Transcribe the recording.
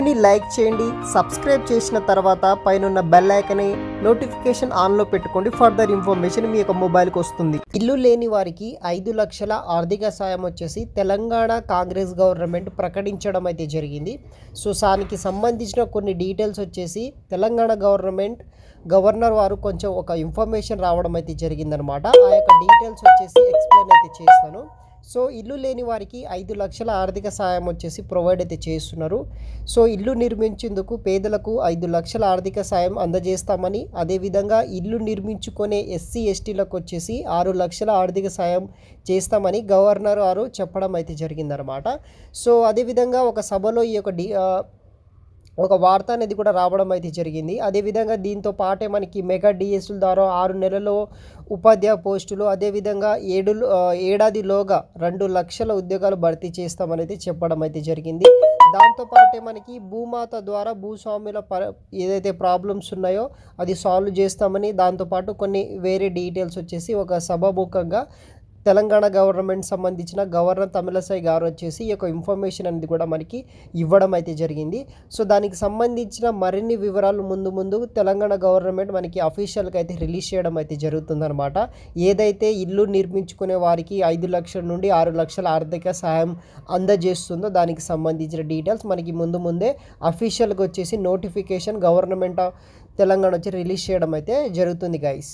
వీడియోని లైక్ చేయండి సబ్స్క్రైబ్ చేసిన తర్వాత పైన బెల్ ఐకని నోటిఫికేషన్ ఆన్లో పెట్టుకోండి ఫర్దర్ ఇన్ఫర్మేషన్ మీ యొక్క మొబైల్కి వస్తుంది. ఇల్లు లేని వారికి ఐదు లక్షల ఆర్థిక సాయం వచ్చేసి తెలంగాణ కాంగ్రెస్ గవర్నమెంట్ ప్రకటించడం అయితే జరిగింది. సో దానికి సంబంధించిన కొన్ని డీటెయిల్స్ వచ్చేసి తెలంగాణ గవర్నమెంట్ గవర్నర్ వారు కొంచెం ఒక ఇన్ఫర్మేషన్ రావడం అయితే జరిగిందనమాట. ఆ యొక్క డీటెయిల్స్ వచ్చేసి ఎక్స్ప్లెయిన్ అయితే చేస్తాను. సో ఇల్లు లేని వారికి ఐదు లక్షల ఆర్థిక సాయం వచ్చేసి ప్రొవైడ్ అయితే చేస్తున్నారు. సో ఇల్లు నిర్మించేందుకు పేదలకు ఐదు లక్షల ఆర్థిక సాయం అందజేస్తామని అదేవిధంగా ఇల్లు నిర్మించుకునే ఎస్సీ ఎస్టీలకు వచ్చేసి ఆరు లక్షల ఆర్థిక సాయం చేస్తామని గవర్నర్ వారు చెప్పడం అయితే జరిగిందనమాట సో అదేవిధంగా ఒక సభలో ఈ యొక్క డి ఒక వార్త అనేది కూడా రావడం అయితే జరిగింది. అదేవిధంగా దీంతో పాటే మనకి మెగా డిఎస్ల ద్వారా ఆరు నెలల్లో ఉపాధ్యాయ పోస్టులు అదేవిధంగా ఏడు ఏడాదిలోగా రెండు లక్షల ఉద్యోగాలు భర్తీ చేస్తామనేది చెప్పడం అయితే జరిగింది. దాంతోపాటే మనకి భూమాత ద్వారా భూస్వాముల ప ఏదైతే ప్రాబ్లమ్స్ ఉన్నాయో అది సాల్వ్ చేస్తామని దాంతోపాటు కొన్ని వేరే డీటెయిల్స్ వచ్చేసి ఒక సభాముఖంగా తెలంగాణ గవర్నమెంట్ సంబంధించిన గవర్నర్ తమిళసై గారు వచ్చేసి ఈ యొక్క ఇన్ఫర్మేషన్ అనేది కూడా మనకి ఇవ్వడం అయితే జరిగింది. సో దానికి సంబంధించిన మరిన్ని వివరాలు ముందు ముందు తెలంగాణ గవర్నమెంట్ మనకి అఫీషియల్గా అయితే రిలీజ్ చేయడం అయితే జరుగుతుందన్నమాట. ఏదైతే ఇల్లు నిర్మించుకునే వారికి ఐదు లక్షల నుండి ఆరు లక్షల ఆర్థిక సహాయం అందజేస్తుందో దానికి సంబంధించిన డీటెయిల్స్ మనకి ముందు ముందే అఫీషియల్గా వచ్చేసి నోటిఫికేషన్ గవర్నమెంట్ తెలంగాణ వచ్చి రిలీజ్ చేయడం అయితే జరుగుతుంది గైస్.